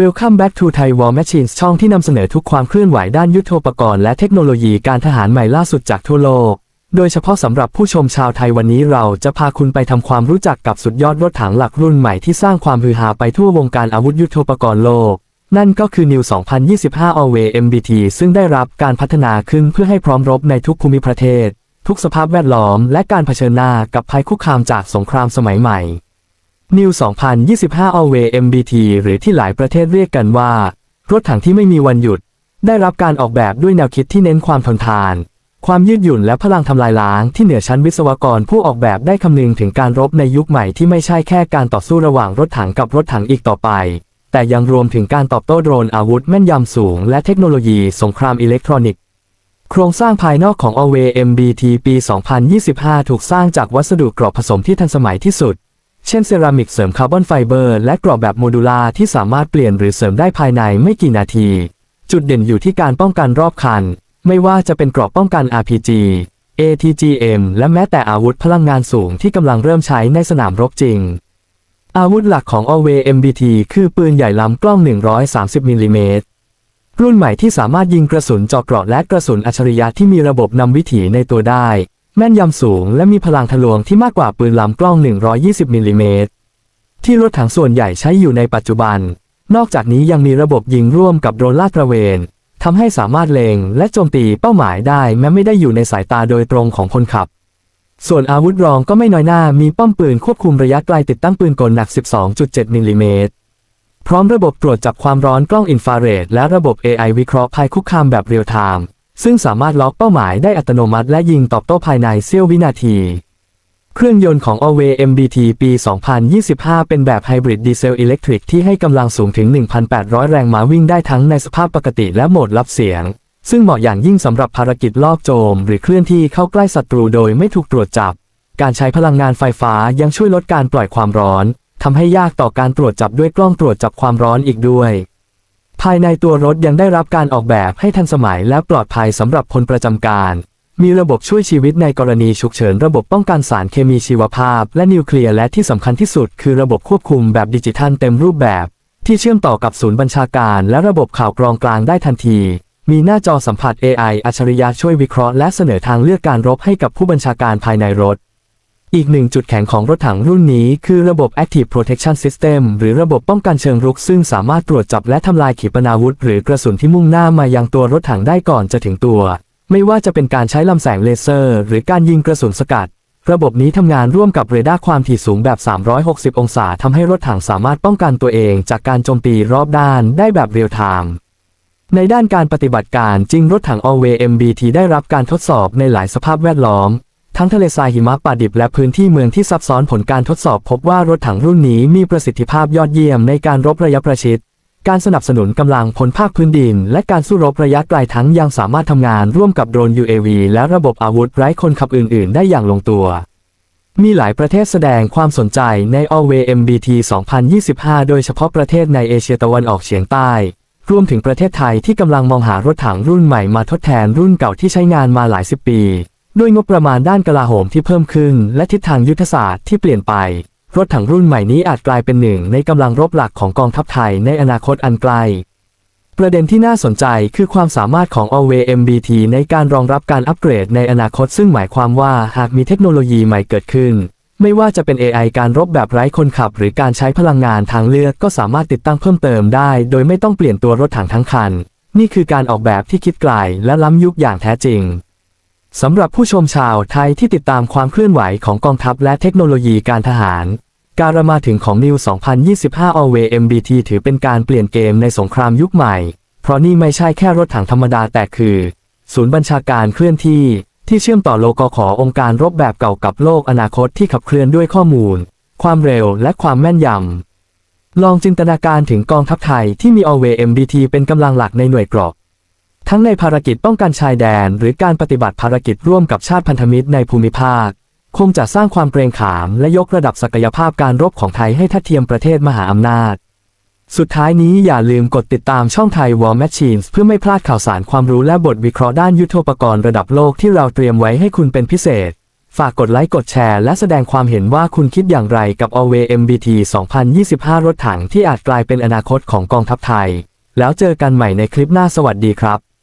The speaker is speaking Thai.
Welcome back to Thai War Machines ช่องที่นำเสนอทุกความเคลื่อนไหวด้านยุทโธปกรณ์และเทคโนโลยีการทหารใหม่ล่าสุดจากทั่วโลก โดยเฉพาะสำหรับผู้ชมชาวไทยวันนี้เราจะพาคุณไปทำความรู้จักกับสุดยอดรถถังหลักรุ่นใหม่ที่สร้างความฮือฮาไปทั่ววงการอาวุธยุทโธปกรณ์โลก นั่นก็คือ New 2025 Alway MBT ซึ่งได้รับการพัฒนาขึ้นเพื่อให้พร้อมรบในทุกภูมิประเทศ ทุกสภาพแวดล้อม และการเผชิญหน้ากับภัยคุกคามจากสงครามสมัยใหม่ New 2025 Alway MBT หรือที่หลายประเทศเรียกกันว่า รถถังที่ไม่มีวันหยุด ได้รับการออกแบบด้วยแนวคิดที่เน้นความทนทาน ความยืดหยุ่นและพลังทำลายล้างที่เหนือชั้นวิศวกรผู้ออกแบบได้คำนึงถึงการรบในยุคใหม่ที่ไม่ใช่แค่การต่อสู้ระหว่างรถถังกับรถถังอีกต่อไป แต่ยังรวมถึงการตอบโต้โดรนอาวุธแม่นยำสูง และเทคโนโลยีสงครามอิเล็กทรอนิกส์โครงสร้างภายนอกของ Alway MBT ปี 2025 ถูกสร้างจากวัสดุกรอบผสมที่ทันสมัยที่สุด เช่นเซรามิกเสริมคาร์บอนไฟเบอร์และกรอบแบบโมดูลาที่สามารถเปลี่ยนหรือเสริมได้ภายในไม่กี่นาที จุดเด่นอยู่ที่การป้องกันรอบคัน ไม่ว่าจะเป็นกรอบป้องกัน RPG ATGM และแม้แต่อาวุธพลังงานสูงที่กำลังเริ่มใช้ในสนามรบจริง อาวุธหลักของ Alway MBT คือปืนใหญ่ลำกล้อง 130มิลลิเมตรรุ่นใหม่ที่สามารถยิงกระสุนเจาะเกราะและกระสุนอัจฉริยะที่มีระบบนำวิถีในตัวได้ แม่นยำสูงและมีพลังทะลวงที่มากกว่าปืนลำกล้อง 120มิลลิเมตรที่รถถังส่วนใหญ่ใช้อยู่ในปัจจุบัน นอกจากนี้ยังมีระบบยิงร่วมกับโดรนลาดตระเวนทำให้สามารถเล็งและโจมตีเป้าหมายได้แม้ไม่ได้อยู่ในสายตาโดยตรงของคนขับ ส่วนอาวุธรองก็ไม่น้อยหน้ามีป้อมปืนควบคุมระยะไกลติดตั้งปืนกลหนัก 12.7มิลลิเมตรพร้อมระบบตรวจจับความร้อนกล้องอินฟราเรดและระบบ AI วิเคราะห์ภัยคุกคามแบบเรียลไทม์ ซึ่งสามารถล็อกเป้าหมายได้อัตโนมัติและยิงตอบโต้ภายในเสี้ยววินาที เครื่องยนต์ของ Away MBT ปี 2025 เป็นแบบไฮบริดดีเซลอิเล็กทริกที่ให้กำลังสูงถึง 1,800 แรงม้าวิ่งได้ทั้งในสภาพปกติและโหมดรับเสียง ซึ่งเหมาะอย่างยิ่งสำหรับภารกิจลอบโจม หรือเคลื่อนที่เข้าใกล้ศัตรูโดยไม่ถูกตรวจจับ การใช้พลังงานไฟฟ้ายังช่วยลดการปล่อยความร้อนทำให้ยากต่อการตรวจจับด้วยกล้องตรวจจับความร้อนอีกด้วย ภายในตัวรถยังได้รับการออกแบบให้ทันสมัยและปลอดภัยสำหรับพลประจำการ มีระบบช่วยชีวิตในกรณีฉุกเฉิน ระบบป้องกันสารเคมีชีวภาพ และนิวเคลียร์และที่สำคัญที่สุด คือระบบควบคุมแบบดิจิทัลเต็มรูปแบบ ที่เชื่อมต่อกับศูนย์บัญชาการ และระบบข่าวกรองกลางได้ทันที มีหน้าจอสัมผัส AI อัจฉริยะช่วยวิเคราะห์และเสนอทางเลือกการรบให้กับผู้บัญชาการภายในรถ อีกหนึ่งจุดแข็งของรถถังรุ่นนี้คือระบบ Active Protection System หรือระบบป้องกันเชิงรุกซึ่งสามารถตรวจจับและทำลายขีปนาวุธ หรือกระสุนที่มุ่งหน้ามายังตัวรถถังได้ก่อนจะถึงตัว ไม่ว่าจะเป็นการใช้ลำแสงเลเซอร์ หรือการยิงกระสุนสกัด ระบบนี้ทำงานร่วมกับเรดาร์ความถี่สูงแบบ 360 องศาทำให้รถถังสามารถป้องกันตัวเอง จากการโจมตีรอบด้านได้แบบเรียลไทม์ในด้านการปฏิบัติการจริงรถถัง Alway MBT ได้รับการทดสอบในหลายสภาพแวดล้อม ทั้งทะเลทรายหิมะป่าดิบและพื้นที่เมืองที่ซับซ้อนผลการทดสอบพบว่ารถถังรุ่นนี้มีประสิทธิภาพยอดเยี่ยมในการรบระยะประชิด การสนับสนุนกำลังพลภาคพื้นดิน และการสู้รบระยะไกลทั้งยังสามารถทำงานร่วมกับโดรน UAV และระบบอาวุธไร้คนขับอื่น ๆ ได้อย่างลงตัว มีหลายประเทศแสดงความสนใจใน Alway MBT 2025 โดยเฉพาะประเทศในเอเชียตะวันออกเฉียงใต้รวมถึงประเทศไทยที่กำลังมองหารถถังรุ่นใหม่มาทดแทนรุ่นเก่าที่ใช้งานมาหลายสิบปี ด้วยงบประมาณด้านกลาโหมที่เพิ่มขึ้น และทิศทางยุทธศาสตร์ที่เปลี่ยนไป รถถังรุ่นใหม่นี้อาจกลายเป็นหนึ่งในกำลังรบหลักของกองทัพไทยในอนาคตอันไกล ประเด็นที่น่าสนใจคือความสามารถของ a w a y MBT ในการรองรับการอัปเกรดในอนาคตซึ่งหมายความว่าหากมีเทคโนโลยีใหม่เกิดขึ้น ไม่ว่าจะเป็น AI การรบแบบไร้คนขับ หรือการใช้พลังงานทางเลือกก็สามารถติดตั้งเพิ่มเติมได้ โดยไม่ต้องเปลี่ยนตัวรถถังทั้งคัน นี่คือการออกแบบที่คิดไกลและล้ำยุคอย่างแท้จริง สำหรับผู้ชมชาวไทยที่ติดตามความเคลื่อนไหวของกองทัพและเทคโนโลยีการทหาร การมาถึงของ New 2025 Alway MBT ถือเป็นการเปลี่ยนเกมในสงครามยุคใหม่ เพราะนี่ไม่ใช่แค่รถถังธรรมดาแต่คือ ศูนย์บัญชาการเคลื่อนที่ ที่เชื่อมต่อโลกขอองค์การรบแบบเก่ากับโลกอนาคตที่ขับเคลื่อนด้วยข้อมูล ความเร็วและความแม่นยำลองจินตนาการถึงกองทัพไทยที่มี Alway MBT เป็นกำลังหลักในหน่วยเกราะ ทั้งในภารกิจป้องกันชายแดน หรือการปฏิบัติภารกิจร่วมกับชาติพันธมิตรในภูมิภาค คงจะสร้างความเกรงขามและยกระดับศักยภาพการรบของไทยให้ทัดเทียมประเทศมหาอำนาจ สุดท้ายนี้อย่าลืมกดติดตามช่องไทย War Machines เพื่อไม่พลาดข่าวสารความรู้และบทวิเคราะห์ด้านยุทโธปกรณ์ระดับโลกที่เราเตรียมไว้ให้คุณเป็นพิเศษ ฝากกดไลค์กดแชร์และแสดงความเห็นว่าคุณคิดอย่างไรกับ a w a y MBT 2025 รถถังที่อาจกลายเป็นอนาคตของกองทัพไทย แล้วเจอกันใหม่ในคลิปหน้าสวัสดีครับ